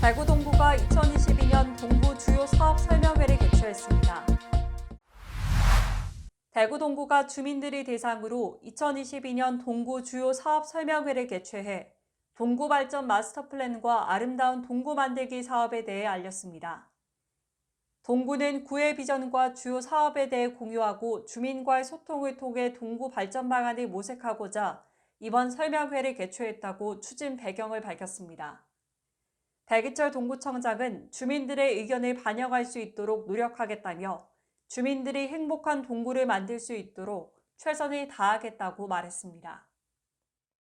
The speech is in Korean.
대구 동구가 2022년 동구 주요 사업 설명회를 개최했습니다. 대구 동구가 주민들이 대상으로 2022년 동구 주요 사업 설명회를 개최해 동구 발전 마스터 플랜과 아름다운 동구 만들기 사업에 대해 알렸습니다. 동구는 구의 비전과 주요 사업에 대해 공유하고 주민과의 소통을 통해 동구 발전 방안을 모색하고자 이번 설명회를 개최했다고 추진 배경을 밝혔습니다. 대기철 동구청장은 주민들의 의견을 반영할 수 있도록 노력하겠다며 주민들이 행복한 동구를 만들 수 있도록 최선을 다하겠다고 말했습니다.